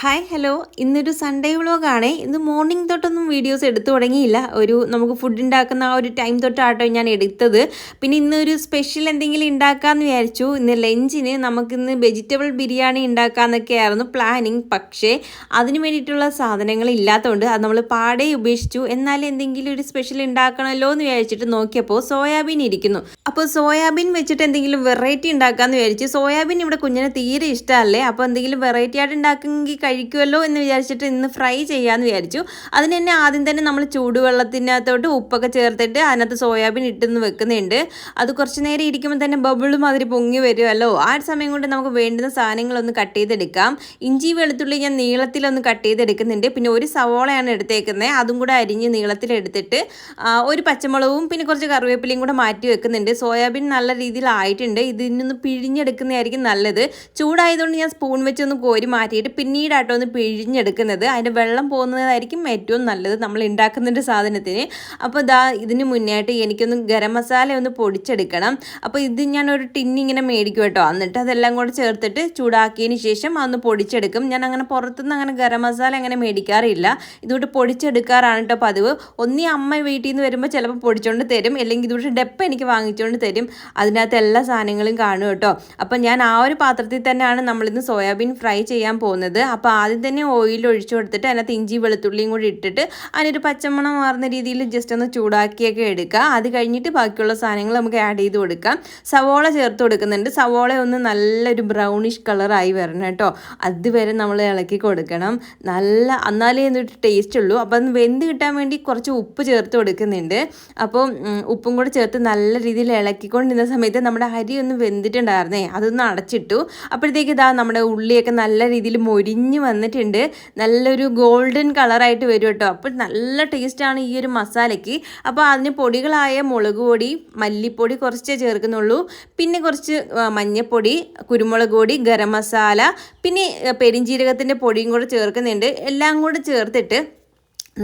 Hi hello ഇന്നൊരു Sunday വ്ളോഗാണ് ഇന്ന് മോർണിംഗ് തൊട്ടൊന്നും വീഡിയോസ് എടുത്തു തുടങ്ങിയില്ല. ഒരു നമുക്ക് ഫുഡ് ഉണ്ടാക്കുന്ന ആ ഒരു ടൈം തൊട്ടാട്ടോ ഞാൻ എടുത്തത്. പിന്നെ ഇന്നൊരു സ്പെഷ്യൽ എന്തെങ്കിലും ഉണ്ടാക്കാമെന്ന് വിചാരിച്ചു. ഇന്ന് ലഞ്ചിന് നമുക്കിന്ന് വെജിറ്റബിൾ ബിരിയാണി ഉണ്ടാക്കാമെന്നൊക്കെ ആയിരുന്നു പ്ലാനിങ് പക്ഷേ അതിന് വേണ്ടിയിട്ടുള്ള സാധനങ്ങൾ ഇല്ലാത്തതുകൊണ്ട് അത് നമ്മൾ പാടേ ഉപേക്ഷിച്ചു. എന്നാൽ എന്തെങ്കിലും ഒരു സ്പെഷ്യൽ ഉണ്ടാക്കണമല്ലോ എന്ന് വിചാരിച്ചിട്ട് നോക്കിയപ്പോൾ സോയാബീൻ ഇരിക്കുന്നു. അപ്പോൾ സോയാബീൻ വെച്ചിട്ട് എന്തെങ്കിലും വെറൈറ്റി ഉണ്ടാക്കാമെന്ന് വിചാരിച്ചു. സോയാബീൻ ഇവിടെ കുഞ്ഞിന് തീരെ ഇഷ്ടമല്ലേ അപ്പോൾ എന്തെങ്കിലും വെറൈറ്റി ആയിട്ട് ഉണ്ടാക്കുമെങ്കിൽ കഴിക്കുമല്ലോ എന്ന് വിചാരിച്ചിട്ട് ഇന്ന് ഫ്രൈ ചെയ്യാമെന്ന് വിചാരിച്ചു. അതിന് തന്നെ ആദ്യം തന്നെ നമ്മൾ ചൂടുവെള്ളത്തിനകത്തോട്ട് ഉപ്പൊക്കെ ചേർത്തിട്ട് അതിനകത്ത് സോയാബീൻ ഇട്ടെന്ന് വെക്കുന്നുണ്ട്. അത് കുറച്ച് നേരം ഇരിക്കുമ്പോൾ തന്നെ ബബിളും മാതിരി പൊങ്ങി വരുമല്ലോ. ആ സമയം കൊണ്ട് നമുക്ക് വേണ്ടുന്ന സാധനങ്ങളൊന്ന് കട്ട് ചെയ്തെടുക്കാം. ഇഞ്ചി വെളുത്തുള്ളി ഞാൻ നീളത്തിലൊന്ന് കട്ട് ചെയ്തെടുക്കുന്നുണ്ട്. പിന്നെ ഒരു സവോളയാണ് എടുത്തേക്കുന്നത് അതും കൂടെ അരിഞ്ഞ് നീളത്തിലെടുത്തിട്ട് ഒരു പച്ചമുളകും പിന്നെ കുറച്ച് കറിവേപ്പിലയും കൂടെ മാറ്റി വെക്കുന്നുണ്ട്. സോയാബീൻ നല്ല രീതിയിൽ ആയിട്ടുണ്ട്. ഇതിനൊന്ന് പിഴിഞ്ഞെടുക്കുന്നതായിരിക്കും നല്ലത്. ചൂടായതുകൊണ്ട് ഞാൻ സ്പൂൺ വെച്ചൊന്ന് കോരി മാറ്റിയിട്ട് പിന്നീടാട്ടോ ഒന്ന് പിഴിഞ്ഞെടുക്കുന്നത്. അതിന്റെ വെള്ളം പോകുന്നതായിരിക്കും ഏറ്റവും നല്ലത്. നമ്മൾ ഉണ്ടാക്കുന്നൊരു സാധനത്തിന്. അപ്പോൾ ഇതാ ഇതിന് മുന്നേയായിട്ട് എനിക്കൊന്ന് ഗരം മസാല ഒന്ന് പൊടിച്ചെടുക്കണം. അപ്പോൾ ഇത് ഞാൻ ഒരു ടിന്നിങ്ങനെ മേടിക്കും കേട്ടോ. എന്നിട്ട് അതെല്ലാം കൂടെ ചേർത്തിട്ട് ചൂടാക്കിയതിന് ശേഷം അതൊന്ന് പൊടിച്ചെടുക്കും. ഞാൻ അങ്ങനെ പുറത്തുനിന്ന് അങ്ങനെ ഗരം മസാല അങ്ങനെ മേടിക്കാറില്ല. ഇതുകൊണ്ട് പൊടിച്ചെടുക്കാറാണ് കേട്ടോ പതിവ്. ഒന്നീ അമ്മ വീട്ടിൽ നിന്ന് വരുമ്പോൾ ചിലപ്പോൾ പൊടിച്ചുകൊണ്ട് തരും. അല്ലെങ്കിൽ ഇതുകൊണ്ട് ഡെപ്പ് എനിക്ക് വാങ്ങിച്ചുകൊണ്ട് തരും. അതിനകത്ത് എല്ലാ സാധനങ്ങളും കാണും കേട്ടോ. അപ്പം ഞാൻ ആ ഒരു പാത്രത്തിൽ തന്നെയാണ് നമ്മളിന്ന് സോയാബീൻ ഫ്രൈ ചെയ്യാൻ പോകുന്നത്. അപ്പോൾ ആദ്യം തന്നെ ഓയിൽ ഒഴിച്ചു കൊടുത്തിട്ട് അതിനകത്ത് ഇഞ്ചി വെളുത്തുള്ളിയും കൂടി ഇട്ടിട്ട് അതിനൊരു പച്ചമണം മാറുന്ന രീതിയിൽ ജസ്റ്റ് ഒന്ന് ചൂടാക്കിയൊക്കെ എടുക്കുക. അത് കഴിഞ്ഞിട്ട് ബാക്കിയുള്ള സാധനങ്ങൾ നമുക്ക് ആഡ് ചെയ്ത് കൊടുക്കാം. സവോള ചേർത്ത് കൊടുക്കുന്നുണ്ട്. സവോള ഒന്ന് നല്ലൊരു ബ്രൗണിഷ് കളറായി വരണം കേട്ടോ. അതുവരെ നമ്മൾ ഇളക്കി കൊടുക്കണം. നല്ല എന്നാലേ എന്നിട്ട് ടേസ്റ്റ് ഉള്ളൂ. അപ്പം വെന്ത് കിട്ടാൻ വേണ്ടി കുറച്ച് ഉപ്പ് ചേർത്ത് കൊടുക്കുന്നുണ്ട്. അപ്പോൾ ഉപ്പും കൂടെ ചേർത്ത് നല്ല രീതിയിൽ ഇളക്കിക്കൊണ്ടിരുന്ന സമയത്ത് നമ്മുടെ അരി ഒന്ന് വെന്തിട്ടുണ്ടായിരുന്നേ അതൊന്ന് അടച്ചിട്ടു. അപ്പോഴത്തേക്ക് ഇതാ നമ്മുടെ ഉള്ളിയൊക്കെ നല്ല രീതിയിൽ മൊരിഞ്ഞ് വന്നിട്ടുണ്ട്. നല്ലൊരു ഗോൾഡൻ കളറായിട്ട് വരും കേട്ടോ. അപ്പോൾ നല്ല ടേസ്റ്റാണ് ഈ ഒരു മസാലയ്ക്ക്. അപ്പോൾ അതിന് പൊടികളായ മുളക് പൊടി മല്ലിപ്പൊടി കുറച്ചേ ചേർക്കുന്നുള്ളൂ. പിന്നെ കുറച്ച് മഞ്ഞൾപ്പൊടി കുരുമുളക് പൊടി ഗരം മസാല പിന്നെ പെരിഞ്ജീരകത്തിന്റെ പൊടിയും കൂടെ ചേർക്കുന്നുണ്ട്. എല്ലാം കൂടെ ചേർത്തിട്ട്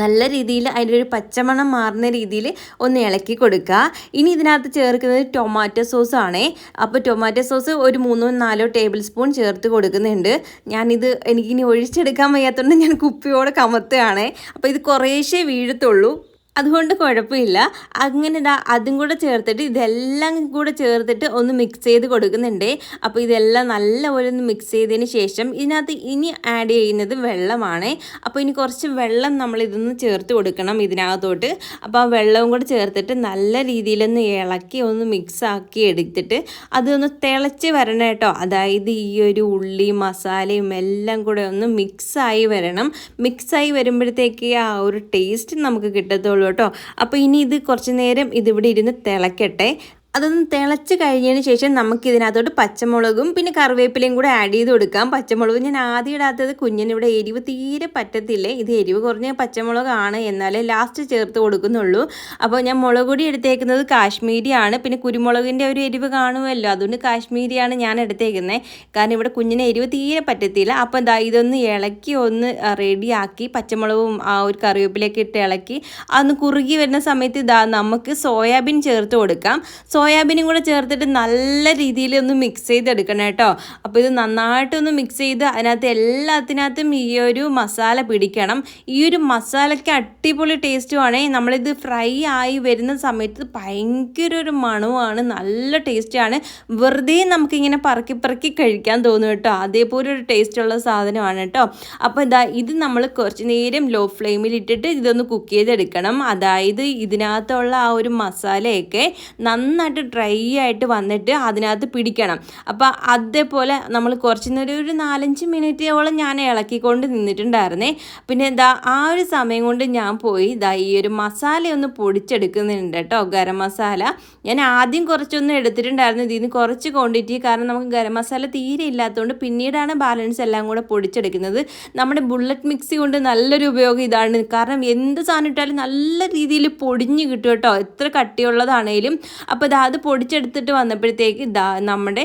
നല്ല രീതിയിൽ അതിന്റെ ഒരു പച്ചമണം മാറുന്ന രീതിയിൽ ഒന്ന് ഇളക്കി കൊടുക്കുക. ഇനി ഇതിനകത്ത് ചേർക്കുന്നത് ടൊമാറ്റോ സോസ് ആണേ അപ്പോൾ ടൊമാറ്റോ സോസ് ഒരു മൂന്നോ നാലോ ടേബിൾ സ്പൂൺ ചേർത്ത് കൊടുക്കുന്നുണ്ട്. ഞാനിത് എനിക്കിനി ഒഴിച്ചെടുക്കാൻ വയ്യാത്തതുകൊണ്ട് ഞാൻ കുപ്പിയോടെ കമത്തുകയാണേ. അപ്പോൾ ഇത് കുറേശ്ശേ വീഴത്തുള്ളൂ. അതുകൊണ്ട് കുഴപ്പമില്ല. അങ്ങനെ ഇതാ അതും കൂടെ ചേർത്തിട്ട് ഇതെല്ലാം കൂടെ ചേർത്തിട്ട് ഒന്ന് മിക്സ് ചെയ്ത് കൊടുക്കുന്നുണ്ട്. അപ്പോൾ ഇതെല്ലാം നല്ലപോലെ ഒന്ന് മിക്സ് ചെയ്തതിന് ശേഷം ഇതിനകത്ത് ഇനി ആഡ് ചെയ്യുന്നത് വെള്ളമാണ്. അപ്പോൾ ഇനി കുറച്ച് വെള്ളം നമ്മൾ ഇതൊന്ന് ചേർത്ത് കൊടുക്കണം ഇതിനകത്തോട്ട്. അപ്പോൾ ആ വെള്ളവും കൂടെ ചേർത്തിട്ട് നല്ല രീതിയിലൊന്ന് ഇളക്കി ഒന്ന് മിക്സ് ആക്കി എടുത്തിട്ട് അതൊന്ന് തിളച്ച് വരണം കേട്ടോ. അതായത് ഈ ഒരു ഉള്ളി മസാലയും എല്ലാം കൂടെ ഒന്ന് മിക്സായി വരണം. മിക്സായി വരുമ്പോഴത്തേക്ക് ആ ഒരു ടേസ്റ്റ് നമുക്ക് കിട്ടത്തുള്ളൂ. കേട്ടോ. അപ്പോൾ ഇനി ഇത് കുറച്ച് നേരം ഇതിവിടെ ഇരുന്ന് തിളക്കട്ടെ. അതൊന്ന് തിളച്ച് കഴിഞ്ഞതിന് ശേഷം നമുക്ക് ഇതിനകത്തോട്ട് പച്ചമുളകും പിന്നെ കറിവേപ്പിലയും കൂടെ ആഡ് ചെയ്ത് കൊടുക്കാം. പച്ചമുളക് ഞാൻ ആദ്യം ഇടാത്തത് കുഞ്ഞിന് ഇവിടെ എരിവ് തീരെ പറ്റത്തില്ലേ? ഇത് എരിവ് കുറഞ്ഞ പച്ചമുളകാണ്. എന്നാലേ ലാസ്റ്റ് ചേർത്ത് കൊടുക്കുന്നുള്ളൂ. അപ്പോൾ ഞാൻ മുളക് പൊടി എടുത്തേക്കുന്നത് കാശ്മീരിയാണ്. പിന്നെ കുരുമുളകിന്റെ ഒരു എരിവ് കാണുമല്ലോ. അതുകൊണ്ട് കാശ്മീരിയാണ് ഞാൻ എടുത്തേക്കുന്നത് കാരണം ഇവിടെ കുഞ്ഞിന് എരിവ് തീരെ പറ്റത്തില്ല. അപ്പോൾ എന്താ ഇതൊന്ന് ഇളക്കി ഒന്ന് റെഡിയാക്കി പച്ചമുളകും ആ ഒരു കറിവേപ്പിലയൊക്കെ ഇട്ട് ഇളക്കി. അതൊന്ന് കുറുകി വരുന്ന സമയത്ത് ഇതാ നമുക്ക് സോയാബീൻ ചേർത്ത് കൊടുക്കാം. സോയാബീനും കൂടെ ചേർത്തിട്ട് നല്ല രീതിയിൽ ഒന്ന് മിക്സ് ചെയ്തെടുക്കണം കേട്ടോ. അപ്പോൾ ഇത് നന്നായിട്ടൊന്ന് മിക്സ് ചെയ്ത് അതിനകത്ത് എല്ലാത്തിനകത്തും ഈ ഒരു മസാല പിടിക്കണം. ഈ ഒരു മസാലയ്ക്ക് അടിപൊളി ടേസ്റ്റുമാണ് നമ്മളിത് ഫ്രൈ ആയി വരുന്ന സമയത്ത് ഭയങ്കര ഒരു മണവുമാണ് നല്ല ടേസ്റ്റാണ് വെറുതെ നമുക്കിങ്ങനെ പറക്കി പറക്കി കഴിക്കാൻ തോന്നും കേട്ടോ. അതേപോലെ ഒരു ടേസ്റ്റുള്ള സാധനമാണ് കേട്ടോ. അപ്പോൾ ഇതാ ഇത് നമ്മൾ കുറച്ച് നേരം ലോ ഫ്ലെയിമിൽ ഇട്ടിട്ട് ഇതൊന്ന് കുക്ക് ചെയ്തെടുക്കണം. അതായത് ഇതിനകത്തുള്ള ആ ഒരു മസാലയൊക്കെ നന്നായിട്ട് ഡ്രൈ ആയിട്ട് വന്നിട്ട് അതിനകത്ത് പിടിക്കണം. അപ്പോൾ അതേപോലെ നമ്മൾ കുറച്ച് നേരം ഒരു നാലഞ്ച് മിനിറ്റോളം ഞാൻ ഇളക്കിക്കൊണ്ട് നിന്നിട്ടുണ്ടായിരുന്നേ. പിന്നെ എന്താ ആ ഒരു സമയം കൊണ്ട് ഞാൻ പോയി. ഇതാ ഈ ഒരു മസാല ഒന്ന് പൊടിച്ചെടുക്കുന്നുണ്ട് കേട്ടോ ഗരം മസാല. ഞാൻ ആദ്യം കുറച്ചൊന്നും എടുത്തിട്ടുണ്ടായിരുന്നു. ഇതിൽ നിന്ന് കുറച്ച് ക്വാണ്ടിറ്റി കാരണം നമുക്ക് ഗരം മസാല തീരെ ഇല്ലാത്തതുകൊണ്ട് പിന്നീടാണ് ബാലൻസ് എല്ലാം കൂടെ പൊടിച്ചെടുക്കുന്നത്. നമ്മുടെ ബുള്ളറ്റ് മിക്സി കൊണ്ട് നല്ലൊരു ഉപയോഗം ഇതാണ്. കാരണം എന്ത് സാധനം ഇട്ടാലും നല്ല രീതിയിൽ പൊടിഞ്ഞ് കിട്ടും കേട്ടോ. എത്ര കട്ടിയുള്ളതാണേലും. അപ്പോൾ ഇതാ അത് പൊടിച്ചെടുത്തിട്ട് വന്നപ്പോഴത്തേക്ക് ഇതാ നമ്മുടെ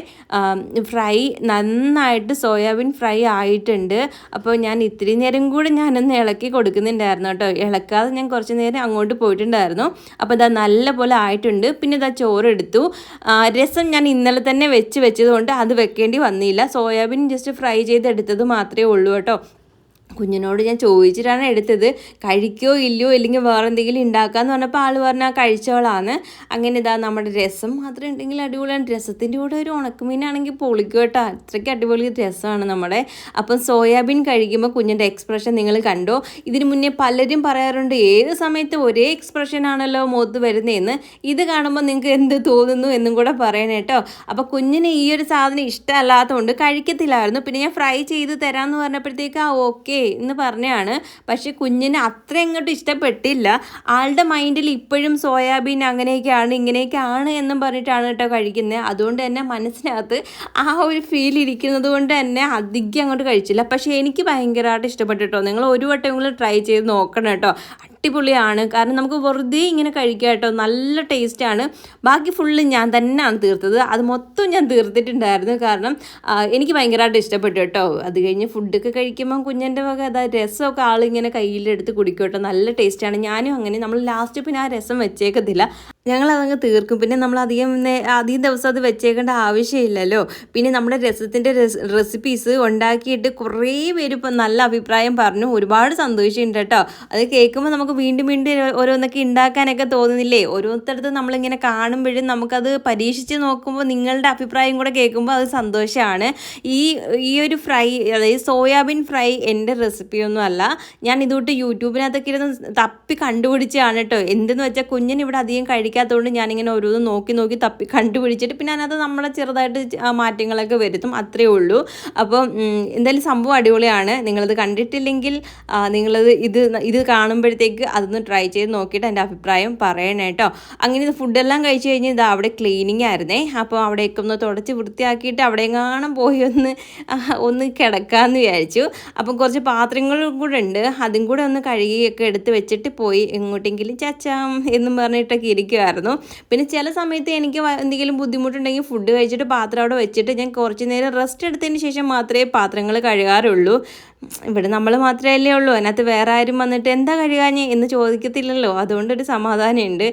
ഫ്രൈ നന്നായിട്ട് സോയാബീൻ ഫ്രൈ ആയിട്ടുണ്ട്. അപ്പോൾ ഞാൻ ഇത്തിരി നേരം കൂടെ ഞാനൊന്ന് ഇളക്കി കൊടുക്കുന്നുണ്ടായിരുന്നു കേട്ടോ. ഇളക്കാതെ ഞാൻ കുറച്ച് നേരം അങ്ങോട്ട് പോയിട്ടുണ്ടായിരുന്നു. അപ്പോൾ ഇതാ നല്ല പോലെ ആയിട്ടുണ്ട്. പിന്നെ ഇതാ ചോറെടുത്തു. രസം ഞാൻ ഇന്നലെ തന്നെ വെച്ച് വെച്ചതുകൊണ്ട് അത് വെക്കേണ്ടി വന്നില്ല. സോയാബീൻ ജസ്റ്റ് ഫ്രൈ ചെയ്തെടുത്തത് മാത്രമേ ഉള്ളൂ കേട്ടോ. കുഞ്ഞിനോട് ഞാൻ ചോദിച്ചിട്ടാണ് എടുത്തത്. കഴിക്കോ ഇല്ലയോ ഇല്ലെങ്കിൽ വേറെ എന്തെങ്കിലും ഉണ്ടാക്കാമെന്ന് പറഞ്ഞപ്പോൾ ആൾ പറഞ്ഞാൽ കഴിച്ചോളാന്ന് അങ്ങനെ ഇതാ നമ്മുടെ രസം മാത്രം ഉണ്ടെങ്കിൽ അടിപൊളിയാണ്. രസത്തിന്റെ കൂടെ ഒരു ഉണക്കമീനാണെങ്കിൽ പൊളിക്കും കേട്ടോ. അത്രയ്ക്ക് അടിപൊളി രസമാണ് നമ്മുടെ. അപ്പം സോയാബീൻ കഴിക്കുമ്പോൾ കുഞ്ഞിന്റെ എക്സ്പ്രഷൻ നിങ്ങൾ കണ്ടോ? ഇതിന് മുന്നേ പലരും പറയാറുണ്ട് ഏത് സമയത്ത് ഒരേ എക്സ്പ്രഷൻ ആണല്ലോ മുഖത്ത് വരുന്നതെന്ന് ഇത് കാണുമ്പോൾ നിങ്ങൾക്ക് എന്ത് തോന്നുന്നു എന്നും കൂടെ പറയണം കേട്ടോ. അപ്പോൾ കുഞ്ഞിന് ഈ ഒരു സാധനം ഇഷ്ടമല്ലാത്തതുകൊണ്ട് കഴിക്കത്തില്ലായിരുന്നു. പിന്നെ ഞാൻ ഫ്രൈ ചെയ്ത് തരാമെന്ന് പറഞ്ഞപ്പോഴത്തേക്ക് ആ ഓക്കെ. എന്ന് പറഞ്ഞാണ്. പക്ഷെ കുഞ്ഞിന് അത്ര അങ്ങോട്ട് ഇഷ്ടപ്പെട്ടില്ല. ആളുടെ മൈൻഡിൽ ഇപ്പോഴും സോയാബീൻ അങ്ങനെയൊക്കെയാണ് ഇങ്ങനെയൊക്കെയാണ് എന്നും പറഞ്ഞിട്ടാണ് കേട്ടോ കഴിക്കുന്നത്. അതുകൊണ്ട് തന്നെ മനസ്സിനകത്ത് ആ ഒരു ഫീൽ ഇരിക്കുന്നത് കൊണ്ട് തന്നെ അധികം അങ്ങോട്ട് കഴിച്ചില്ല. പക്ഷേ എനിക്ക് ഭയങ്കരമായിട്ട് ഇഷ്ടപ്പെട്ടു കേട്ടോ നിങ്ങൾ ഒരു വട്ടം നിങ്ങൾ ട്രൈ ചെയ്ത് നോക്കണം കേട്ടോ. അടിപൊളിയാണ്. കാരണം നമുക്ക് വെറുതെ ഇങ്ങനെ കഴിക്കാം കേട്ടോ. നല്ല ടേസ്റ്റാണ് ബാക്കി ഫുള്ള് ഞാൻ തന്നെയാണ് തീർത്തത്. അത് മൊത്തം ഞാൻ തീർത്തിട്ടുണ്ടായിരുന്നു. കാരണം എനിക്ക് ഭയങ്കരമായിട്ട് ഇഷ്ടപ്പെട്ടു കേട്ടോ. അത് കഴിഞ്ഞ് ഫുഡൊക്കെ കഴിക്കുമ്പോൾ കുഞ്ഞന്റെ വക അതാ രസമൊക്കെ ആളിങ്ങനെ കയ്യിലെടുത്ത് കുടിക്കും കേട്ടോ. നല്ല ടേസ്റ്റാണ് ഞാനും അങ്ങനെ. നമ്മൾ ലാസ്റ്റ് പിന്നെ ആ രസം വെച്ചേക്കത്തില്ല. ഞങ്ങൾ അതങ്ങ് തീർക്കും. പിന്നെ നമ്മൾ അധികം അധികം ദിവസം അത് വെച്ചേക്കേണ്ട ആവശ്യമില്ലല്ലോ. പിന്നെ നമ്മുടെ രസത്തിന്റെ റെസിപ്പീസ് ഉണ്ടാക്കിയിട്ട് കുറേ പേര് ഇപ്പം നല്ല അഭിപ്രായം പറഞ്ഞു. ഒരുപാട് സന്തോഷമുണ്ട് കേട്ടോ. അത് കേൾക്കുമ്പോൾ നമുക്ക് വീണ്ടും വീണ്ടും ഓരോന്നൊക്കെ ഉണ്ടാക്കാനൊക്കെ തോന്നുന്നില്ലേ? ഓരോരുത്തരത്ത് നമ്മളിങ്ങനെ കാണുമ്പോഴും നമുക്കത് പരീക്ഷിച്ച് നോക്കുമ്പോൾ നിങ്ങളുടെ അഭിപ്രായം കൂടെ കേൾക്കുമ്പോൾ അത് സന്തോഷമാണ് ഈ ഈ ഒരു ഫ്രൈ അതായത് സോയാബീൻ ഫ്രൈ എന്റെ റെസിപ്പിയൊന്നും അല്ല. ഞാൻ ഇതുകൊണ്ട് യൂട്യൂബിനകത്തൊക്കെ ഇരുന്ന് തപ്പി കണ്ടുപിടിച്ചാണ് കേട്ടോ. എന്തെന്ന് വെച്ചാൽ കുഞ്ഞിന് ഇവിടെ അധികം കഴിക്കാത്തതുകൊണ്ട് ഞാനിങ്ങനെ ഓരോന്ന് നോക്കി നോക്കി തപ്പി കണ്ടുപിടിച്ചിട്ട് പിന്നെ അതിനകത്ത് നമ്മളെ ചെറുതായിട്ട് മാറ്റങ്ങളൊക്കെ വരുത്തും അത്രയേ ഉള്ളൂ. അപ്പോൾ എന്തായാലും സംഭവം അടിപൊളിയാണ്. നിങ്ങളത് കണ്ടിട്ടില്ലെങ്കിൽ നിങ്ങളത് ഇത് ഇത് കാണുമ്പോഴത്തേക്ക് അതൊന്ന് ട്രൈ ചെയ്ത് നോക്കിയിട്ട് എന്റെ അഭിപ്രായം പറയണേ കേട്ടോ അങ്ങനെ ഇത് ഫുഡെല്ലാം കഴിച്ച് കഴിഞ്ഞ് ഇത് അവിടെ ക്ലീനിങ് ആയിരുന്നേ. അപ്പോൾ അവിടെയൊക്കെ ഒന്ന് തുടച്ച് വൃത്തിയാക്കിയിട്ട് അവിടെ എങ്ങാനും പോയി ഒന്ന് ഒന്ന് കിടക്കാമെന്ന് വിചാരിച്ചു. അപ്പം കുറച്ച് പാത്രങ്ങളും കൂടെ ഉണ്ട്. അതും കൂടെ ഒന്ന് കഴുകിയൊക്കെ എടുത്ത് വെച്ചിട്ട് പോയി. എങ്ങോട്ടെങ്കിലും ചച്ചാം എന്നും പറഞ്ഞിട്ടൊക്കെ ഇരിക്കുമായിരുന്നു പിന്നെ ചില സമയത്ത് എനിക്ക് എന്തെങ്കിലും ബുദ്ധിമുട്ടുണ്ടെങ്കിൽ ഫുഡ് കഴിച്ചിട്ട് പാത്രം അവിടെ വെച്ചിട്ട് ഞാൻ കുറച്ച് നേരം റെസ്റ്റ് എടുത്തതിന് ശേഷം മാത്രമേ പാത്രങ്ങൾ കഴുകാറുള്ളൂ. ഇവിടെ നമ്മൾ മാത്രമല്ലേ ഉള്ളൂ. അതിനകത്ത് വേറെ ആരും വന്നിട്ട് എന്താ കഴുകാഞ്ഞ് എന്ന് ചോദിക്കത്തില്ലല്ലോ. അതുകൊണ്ടൊരു സമാധാനമുണ്ട്.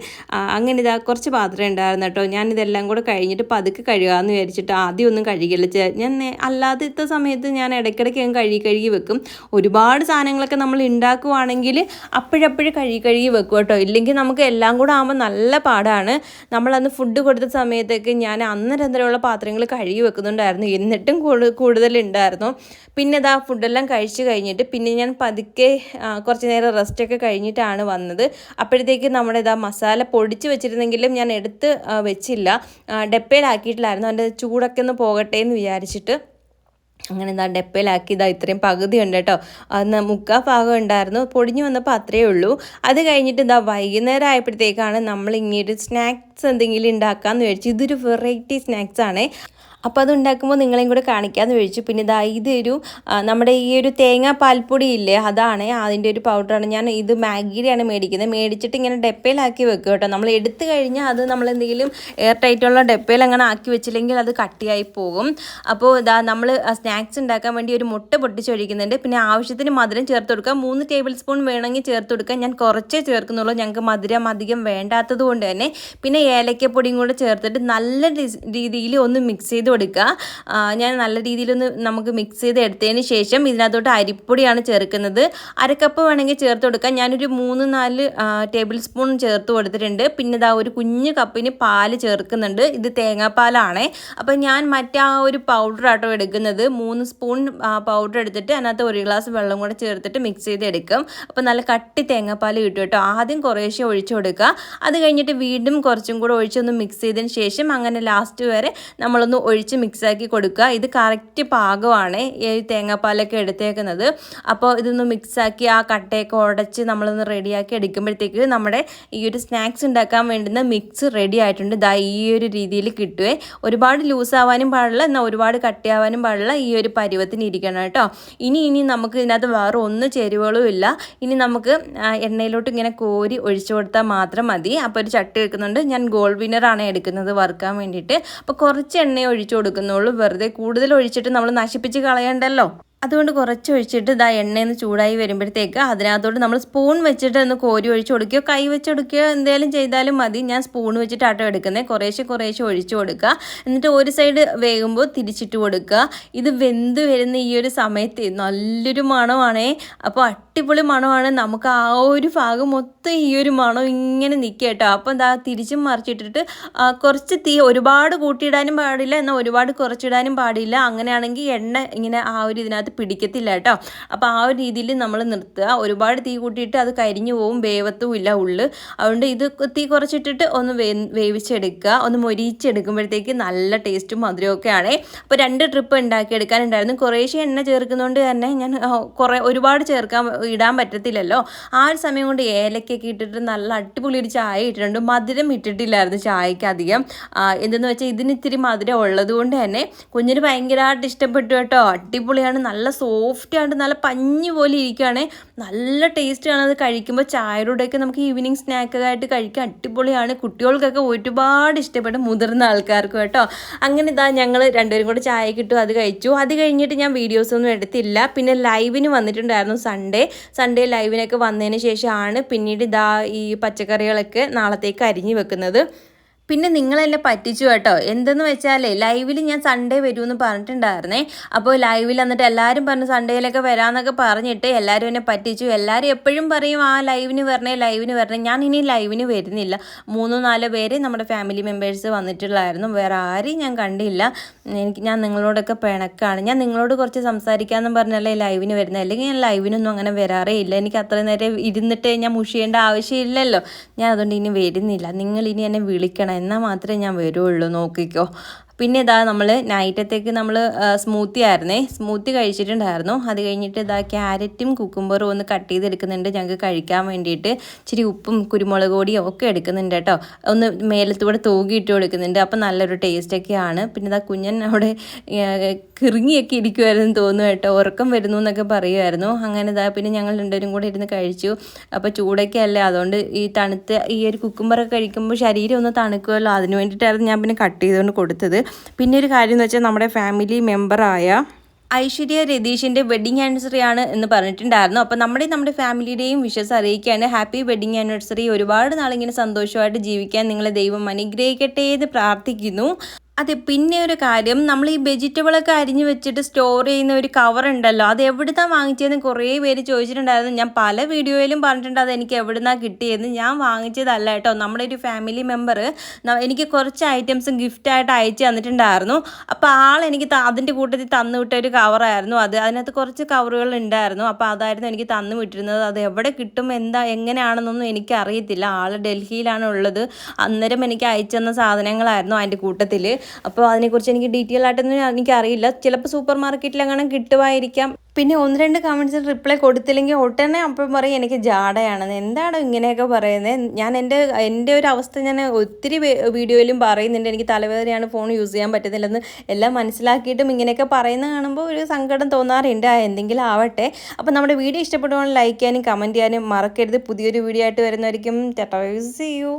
അങ്ങനെ ഇതാ കുറച്ച് പാത്രം ഉണ്ടായിരുന്നു കേട്ടോ. ഞാനിതെല്ലാം കൂടെ കഴിഞ്ഞിട്ട് പതുക്കെ കഴുകാമെന്ന് വിചാരിച്ചിട്ട് ആദ്യം ഒന്നും കഴുകില്ല ഞാൻ അല്ലാതെ അല്ലാത്ത സമയത്ത് ഞാൻ ഇടയ്ക്കിടയ്ക്ക് ഞാൻ കഴുകി കഴുകി വെക്കും. ഒരുപാട് സാധനങ്ങളൊക്കെ നമ്മൾ ഉണ്ടാക്കുവാണെങ്കിൽ അപ്പോഴപ്പോഴും കഴുകി കഴുകി വെക്കും കേട്ടോ. ഇല്ലെങ്കിൽ നമുക്ക് എല്ലാം കൂടെ ആകുമ്പോൾ നല്ല പാടാണ്. നമ്മളന്ന് ഫുഡ് കൊടുത്ത സമയത്തൊക്കെ ഞാൻ അന്നേരം അന്നേരമുള്ള പാത്രങ്ങൾ കഴുകി വെക്കുന്നുണ്ടായിരുന്നു. എന്നിട്ടും കൂടുതൽ ഉണ്ടായിരുന്നു പിന്നെ ഇതാ ഫുഡെല്ലാം കഴിച്ച് കഴിഞ്ഞിട്ട് പിന്നെ ഞാൻ പതുക്കെ കുറച്ച് നേരം റെസ്റ്റൊക്കെ കഴിഞ്ഞിട്ടാണ് വന്നത്. അപ്പോഴത്തേക്ക് നമ്മുടെ ഇതാ മസാല പൊടിച്ച് വെച്ചിരുന്നെങ്കിലും ഞാൻ എടുത്ത് വെച്ചില്ല. ഡപ്പയിലാക്കിയിട്ടില്ലായിരുന്നു. അതിന്റെ ചൂടൊക്കെ ഒന്ന് പോകട്ടെ എന്ന് വിചാരിച്ചിട്ട്. അങ്ങനെ എന്താ ഡെപ്പയിലാക്കി ഇതാ ഇത്രയും പകുതി ഉണ്ട് കേട്ടോ. അന്ന് മുക്കാൽ ഭാഗം ഉണ്ടായിരുന്നു. പൊടിഞ്ഞു വന്നപ്പോൾ അത്രയേ ഉള്ളൂ. അത് കഴിഞ്ഞിട്ട് ഇതാ വൈകുന്നേരം ആയപ്പോഴത്തേക്കാണ് നമ്മൾ ഇങ്ങനെ സ്നാക്സ് എന്തെങ്കിലും ഉണ്ടാക്കാമെന്ന് വിചാരിച്ചു ഇതൊരു വെറൈറ്റി സ്നാക്സ് ആണേ. അപ്പോൾ അത് ഉണ്ടാക്കുമ്പോൾ നിങ്ങളെയും കൂടെ കാണിക്കാമെന്ന് ചോദിച്ചു പിന്നെ ഇതാ ഇതൊരു നമ്മുടെ ഈ ഒരു തേങ്ങ പാൽപ്പൊടി ഇല്ലേ അതാണ് അതിന്റെ ഒരു പൗഡറാണ് ഞാൻ ഇത് മാഗിയുടെയാണ് മേടിക്കുന്നത്. മേടിച്ചിട്ട് ഇങ്ങനെ ഡെപ്പയിലാക്കി വെക്കുക കേട്ടോ. നമ്മൾ എടുത്തു കഴിഞ്ഞാൽ അത് നമ്മൾ എന്തെങ്കിലും എയർ ടൈറ്റുള്ള ഡെപ്പയിൽ അങ്ങനെ ആക്കി വെച്ചില്ലെങ്കിൽ അത് കട്ടിയായി പോകും. അപ്പോൾ ഇതാ നമ്മൾ സ്നാക്സ് ഉണ്ടാക്കാൻ വേണ്ടി ഒരു മുട്ട പൊട്ടിച്ചൊഴിക്കുന്നുണ്ട്. പിന്നെ ആവശ്യത്തിന് മധുരം ചേർത്ത് കൊടുക്കുക മൂന്ന് ടേബിൾ സ്പൂൺ വേണമെങ്കിൽ ചേർത്ത് കൊടുക്കുക ഞാൻ കുറച്ചേ ചേർക്കുന്നുള്ളൂ. ഞങ്ങൾക്ക് മധുരം അധികം വേണ്ടാത്തത് കൊണ്ട് തന്നെ. പിന്നെ ഏലക്കപ്പൊടിയും കൂടെ ചേർത്തിട്ട് നല്ല രീതിയിൽ ഒന്ന് മിക്സ് ചെയ്ത് കൊടുക്കുക ഞാൻ നല്ല രീതിയിലൊന്ന് നമുക്ക് മിക്സ് ചെയ്ത് എടുത്തതിന് ശേഷം ഇതിനകത്തോട്ട് അരിപ്പൊടിയാണ് ചേർക്കുന്നത്. അരക്കപ്പ് വേണമെങ്കിൽ ചേർത്ത് കൊടുക്കാം. ഞാനൊരു മൂന്ന് നാല് ടേബിൾ സ്പൂൺ ചേർത്ത് കൊടുത്തിട്ടുണ്ട്. പിന്നെ ഇതാ ഒരു കുഞ്ഞ് കപ്പിന് പാൽ ചേർക്കുന്നുണ്ട്. ഇത് തേങ്ങാപ്പാലാണേ. അപ്പം ഞാൻ മറ്റേ ആ ഒരു പൗഡർ ആട്ടോ എടുക്കുന്നത്. മൂന്ന് സ്പൂൺ പൗഡർ എടുത്തിട്ട് അതിനകത്ത് ഒരു ഗ്ലാസ് വെള്ളം കൂടെ ചേർത്തിട്ട് മിക്സ് ചെയ്ത് എടുക്കും അപ്പോൾ നല്ല കട്ടി തേങ്ങാപ്പാൽ കിട്ടും കേട്ടോ. ആദ്യം കുറേശ്ശെ ഒഴിച്ചു കൊടുക്കുക അത് കഴിഞ്ഞിട്ട് വീണ്ടും കുറച്ചും കൂടെ ഒഴിച്ചൊന്ന് മിക്സ് ചെയ്തതിന് ശേഷം അങ്ങനെ ലാസ്റ്റ് വരെ നമ്മളൊന്ന് ഒഴിച്ച് മിക്സാക്കി കൊടുക്കുക. ഇത് കറക്റ്റ് പാകമാണ്. ഈ തേങ്ങാപ്പാലൊക്കെ എടുത്തേക്കുന്നത്. അപ്പോൾ ഇതൊന്ന് മിക്സാക്കി ആ കട്ടയൊക്കെ ഉടച്ച് നമ്മളൊന്ന് റെഡിയാക്കി എടുക്കുമ്പോഴത്തേക്ക് നമ്മുടെ ഈ ഒരു സ്നാക്സ് ഉണ്ടാക്കാൻ വേണ്ടുന്ന മിക്സ് റെഡി ആയിട്ടുണ്ട്. ദാ ഈ ഒരു രീതിയിൽ കിട്ടുവേ. ഒരുപാട് ലൂസാവാനും പാടില്ല. എന്നാൽ ഒരുപാട് കട്ടിയാവാനും പാടില്ല. ഈ ഒരു പരുവത്തിന് ഇരിക്കണം കേട്ടോ. ഇനി ഇനി നമുക്ക് ഇതിനകത്ത് വേറെ ഒന്നും ചേരുവകളും ഇല്ല. ഇനി നമുക്ക് എണ്ണയിലോട്ട് ഇങ്ങനെ കോരി ഒഴിച്ചു കൊടുത്താൽ മാത്രം മതി. അപ്പോൾ ഒരു ചട്ടി വെക്കുന്നുണ്ട്. ഞാൻ ഗോൾഡ് വിന്നറാണ് എടുക്കുന്നത് വറുക്കാൻ വേണ്ടിയിട്ട്. അപ്പോൾ കുറച്ച് എണ്ണയും ഒഴിച്ചു കൊടുക്കുന്നുള്ളൂ. വെറുതെ കൂടുതൽ ഒഴിച്ചിട്ട് നമ്മൾ നശിപ്പിച്ച് കളയണ്ടല്ലോ. അതുകൊണ്ട് കുറച്ച് ഒഴിച്ചിട്ട് ഇതാ എണ്ണയിൽ നിന്ന് ചൂടായി വരുമ്പോഴത്തേക്ക് അതിനകത്തോട്ട് നമ്മൾ സ്പൂൺ വെച്ചിട്ട് ഒന്ന് കോരി ഒഴിച്ചു കൊടുക്കുകയോ കൈ വെച്ച് കൊടുക്കുകയോ എന്തെങ്കിലും ചെയ്താലും മതി. ഞാൻ സ്പൂൺ വെച്ചിട്ട് ആട്ടോ എടുക്കുന്നത് കുറേശ്ശെ കുറേശ്ശെ ഒഴിച്ചു കൊടുക്കുക. എന്നിട്ട് ഒരു സൈഡ് വേകുമ്പോൾ തിരിച്ചിട്ട് കൊടുക്കുക. ഇത് വെന്ത് വരുന്ന ഈ ഒരു സമയത്ത് നല്ലൊരു മണമാണേ. അപ്പോൾ അടിപൊളി മണമാണ്. നമുക്ക് ആ ഒരു ഭാഗം മൊത്തം ഈ ഒരു മണം ഇങ്ങനെ നിൽക്കുക കേട്ടോ. അപ്പോൾ എന്താ തിരിച്ചും മറിച്ചിട്ടിട്ട് കുറച്ച് തീ ഒരുപാട് കൂട്ടിയിടാനും പാടില്ല. എന്നാൽ ഒരുപാട് കുറച്ചിടാനും പാടില്ല. അങ്ങനെയാണെങ്കിൽ എണ്ണ ഇങ്ങനെ ആ ഒരു ഇതിനകത്ത് പിടിക്കത്തില്ല കേട്ടോ. അപ്പോൾ ആ ഒരു രീതിയിൽ നമ്മൾ നിർത്തുക. ഒരുപാട് തീ കൂട്ടിയിട്ട് അത് കരിഞ്ഞു പോവും വേവത്തും ഇല്ല ഉള്ളു. അതുകൊണ്ട് ഇത് തീ കുറച്ചിട്ടിട്ട് ഒന്ന് വേ വേവിച്ചെടുക്കുക. ഒന്ന് മൊരിച്ചെടുക്കുമ്പോഴത്തേക്ക് നല്ല ടേസ്റ്റും മധുരമൊക്കെ ആണ് അപ്പോൾ രണ്ട് ട്രിപ്പ് ഉണ്ടാക്കിയെടുക്കാനുണ്ടായിരുന്നു. കുറേശ്ശെ എണ്ണ ചേർക്കുന്നതുകൊണ്ട് തന്നെ ഞാൻ കുറേ ഒരുപാട് ചേർക്കാൻ ഇടാൻ പറ്റത്തില്ലല്ലോ. ആ ഒരു സമയം കൊണ്ട് ഏലക്കൊക്കെ ഇട്ടിട്ട് നല്ല അടിപൊളി ഒരു ചായ ഇട്ടിട്ടുണ്ട്. മധുരം ഇട്ടിട്ടില്ലായിരുന്നു ചായക്ക് അധികം. എന്തെന്ന് വെച്ചാൽ ഇതിന് ഇത്തിരി മധുരം ഉള്ളത് കൊണ്ട് തന്നെ കുഞ്ഞിന് ഭയങ്കരമായിട്ട് ഇഷ്ടപ്പെട്ടു കേട്ടോ. അടിപൊളിയാണ് സോഫ്റ്റ് ആയിട്ട് നല്ല പഞ്ഞ് പോലെ ഇരിക്കുകയാണ് നല്ല ടേസ്റ്റാണ് അത് കഴിക്കുമ്പോൾ ചായയോടെയൊക്കെ നമുക്ക് ഈവനിങ് സ്നാക്കൊക്കെ ആയിട്ട് കഴിക്കാൻ അടിപൊളിയാണ്. കുട്ടികൾക്കൊക്കെ ഒരുപാട് ഇഷ്ടപ്പെട്ട മുതിർന്ന ആൾക്കാർക്ക് കേട്ടോ. അങ്ങനെ ഇതാ ഞങ്ങൾ രണ്ടുപേരും കൂടെ ചായ കിട്ടും അത് കഴിച്ചു. അത് കഴിഞ്ഞിട്ട് ഞാൻ വീഡിയോസൊന്നും എടുത്തില്ല. പിന്നെ ലൈവിന് വന്നിട്ടുണ്ടായിരുന്നു സൺഡേ സൺഡേ ലൈവിനൊക്കെ വന്നതിന് ശേഷമാണ് പിന്നീട് ഇതാ ഈ പച്ചക്കറികളൊക്കെ നാളത്തേക്ക് അരിഞ്ഞു വെക്കുന്നത്. പിന്നെ നിങ്ങളെന്നെ പറ്റിച്ചു കേട്ടോ. എന്തെന്ന് വെച്ചാലേ ലൈവിൽ ഞാൻ സൺഡേ വരുമെന്ന് പറഞ്ഞിട്ടുണ്ടായിരുന്നേ. അപ്പോൾ ലൈവിൽ എന്നിട്ട് എല്ലാവരും പറഞ്ഞു സൺഡേയിലൊക്കെ വരാമെന്നൊക്കെ പറഞ്ഞിട്ട് എല്ലാവരും എന്നെ പറ്റിച്ചു. എല്ലാവരും എപ്പോഴും പറയും ആ ലൈവിന് വരണേ ലൈവിന് വരണേ. ഞാൻ ഇനി ലൈവിന് വരുന്നില്ല. മൂന്നോ നാലോ പേര് നമ്മുടെ ഫാമിലി മെമ്പേഴ്സ് വന്നിട്ടുള്ളായിരുന്നു. വേറെ ആരെയും ഞാൻ കണ്ടില്ല. എനിക്ക് ഞാൻ നിങ്ങളോടൊക്കെ പിണക്കാണ്. ഞാൻ നിങ്ങളോട് കുറച്ച് സംസാരിക്കാമെന്ന് പറഞ്ഞല്ലേ ലൈവിന് വരുന്നത് അല്ലെങ്കിൽ ഞാൻ ലൈവിനൊന്നും അങ്ങനെ വരാറേ ഇല്ല. എനിക്ക് അത്ര നേരം ഇരുന്നിട്ട് ഞാൻ മുഷിയേണ്ട ആവശ്യമില്ലല്ലോ. ഞാൻ അതുകൊണ്ട് ഇനി വരുന്നില്ല. നിങ്ങൾ ഇനി എന്നെ വിളിക്കണം. എന്നാൽ മാത്രമേ ഞാൻ വരുള്ളൂ. നോക്കിക്കോ. പിന്നെ ഇതാ നമ്മൾ നൈറ്റത്തേക്ക് നമ്മൾ സ്മൂത്തി ആയിരുന്നേ. സ്മൂത്തി കഴിച്ചിട്ടുണ്ടായിരുന്നു. അത് കഴിഞ്ഞിട്ട് ഇതാ ക്യാരറ്റും കുക്കുംബറും ഒന്ന് കട്ട് ചെയ്തെടുക്കുന്നുണ്ട്. ഞങ്ങൾക്ക് കഴിക്കാൻ വേണ്ടിയിട്ട് ഇച്ചിരി ഉപ്പും കുരുമുളക് പൊടിയും ഒക്കെ എടുക്കുന്നുണ്ട് കേട്ടോ. ഒന്ന് മേലത്തൂടെ തൂകിയിട്ട് കൊടുക്കുന്നുണ്ട്. അപ്പം നല്ലൊരു ടേസ്റ്റൊക്കെയാണ് പിന്നെ ഇതാ കുഞ്ഞൻ അവിടെ കിറുങ്ങിയൊക്കെ ഇരിക്കുമായിരുന്നു തോന്നുന്നു കേട്ടോ. ഉറക്കം വരുന്നു എന്നൊക്കെ പറയുമായിരുന്നു അങ്ങനെ ഇതാ പിന്നെ ഞങ്ങൾ രണ്ടുപേരും കൂടെ ഇരുന്ന് കഴിച്ചു. അപ്പോൾ ചൂടൊക്കെ അല്ലേ? അതുകൊണ്ട് ഈ തണുത്ത ഈ ഒരു കുക്കുംബറൊക്കെ കഴിക്കുമ്പോൾ ശരീരം ഒന്ന് തണുക്കുമല്ലോ അതിന് വേണ്ടിയിട്ടായിരുന്നു ഞാൻ പിന്നെ കട്ട് ചെയ്തുകൊണ്ട് കൊടുത്തത്. പിന്നെ ഒരു കാര്യം എന്ന് വെച്ചാൽ നമ്മുടെ ഫാമിലി മെമ്പറായ ഐശ്വര്യ രതീഷിന്റെ വെഡിങ് ആനിവേഴ്സറി ആണ് എന്ന് പറഞ്ഞിട്ടുണ്ടായിരുന്നു. അപ്പോൾ നമ്മുടെ നമ്മുടെ ഫാമിലിയുടെയും വിഷസ് അറിയിക്കുകയാണ് ഹാപ്പി വെഡിങ് ആനിവേഴ്സറി ഒരുപാട് നാളിങ്ങനെ സന്തോഷമായിട്ട് ജീവിക്കാൻ നിങ്ങളെ ദൈവം അനുഗ്രഹിക്കട്ടെ എന്ന് പ്രാർത്ഥിക്കുന്നു. അതെ പിന്നെ ഒരു കാര്യം. നമ്മൾ ഈ വെജിറ്റബിളൊക്കെ അരിഞ്ഞ് വെച്ചിട്ട് സ്റ്റോർ ചെയ്യുന്ന ഒരു കവർ ഉണ്ടല്ലോ. അത് എവിടുന്നാണ് വാങ്ങിച്ചതെന്ന് കുറേ പേര് ചോദിച്ചിട്ടുണ്ടായിരുന്നു. ഞാൻ പല വീഡിയോയിലും പറഞ്ഞിട്ടുണ്ട് അത് എനിക്ക് എവിടുന്നാണ് കിട്ടിയതെന്ന്. ഞാൻ വാങ്ങിച്ചതല്ല കേട്ടോ. നമ്മുടെ ഒരു ഫാമിലി മെമ്പർ എനിക്ക് കുറച്ച് ഐറ്റംസ് ഗിഫ്റ്റായിട്ട് അയച്ചു തന്നിട്ടുണ്ടായിരുന്നു. അപ്പോൾ ആൾ എനിക്ക് അതിന്റെ കൂട്ടത്തിൽ തന്നു വിട്ട ഒരു കവറായിരുന്നു അത്. അതിനകത്ത് കുറച്ച് കവറുകൾ ഉണ്ടായിരുന്നു. അപ്പോൾ അതായിരുന്നു എനിക്ക് തന്നു വിട്ടിരുന്നത്. അത് എവിടെ കിട്ടും എന്താ എങ്ങനെയാണെന്നൊന്നും എനിക്ക് അറിയത്തില്ല ആൾ ഡൽഹിയിലാണ് ഉള്ളത്. അന്നേരം എനിക്ക് അയച്ചു തന്ന സാധനങ്ങളായിരുന്നു അതിന്റെ കൂട്ടത്തിൽ അപ്പോൾ അതിനെക്കുറിച്ച് എനിക്ക് ഡീറ്റെയിൽ ആയിട്ടൊന്നും എനിക്കറിയില്ല. ചിലപ്പോൾ സൂപ്പർ മാർക്കറ്റിൽ അങ്ങനെ കിട്ടുമായിരിക്കാം. പിന്നെ ഒന്ന് രണ്ട് കമൻസിന് റിപ്ലൈ കൊടുത്തില്ലെങ്കിൽ ഉടനെ അപ്പം പറയും എനിക്ക് ജാടയാണെന്ന്. എന്താണ് ഇങ്ങനെയൊക്കെ പറയുന്നത് ഞാൻ എന്റെ എന്റെ ഒരു അവസ്ഥ ഞാൻ ഒത്തിരി വീഡിയോയിലും പറയുന്നുണ്ട്. എനിക്ക് തലവേദനയാണ് ഫോൺ യൂസ് ചെയ്യാൻ പറ്റുന്നില്ലെന്ന് എല്ലാം മനസ്സിലാക്കിയിട്ടും ഇങ്ങനെയൊക്കെ പറയുന്നത് കാണുമ്പോൾ ഒരു സങ്കടം തോന്നാറുണ്ട്. എന്തെങ്കിലും ആവട്ടെ. അപ്പോൾ നമ്മുടെ വീഡിയോ ഇഷ്ടപ്പെടുവാണെങ്കിൽ ലൈക്ക് ചെയ്യാനും കമന്റ് ചെയ്യാനും മറക്കരുത്. പുതിയൊരു വീഡിയോ ആയിട്ട് വരുന്നതായിരിക്കും. ചേട്ടാ യൂസ് യു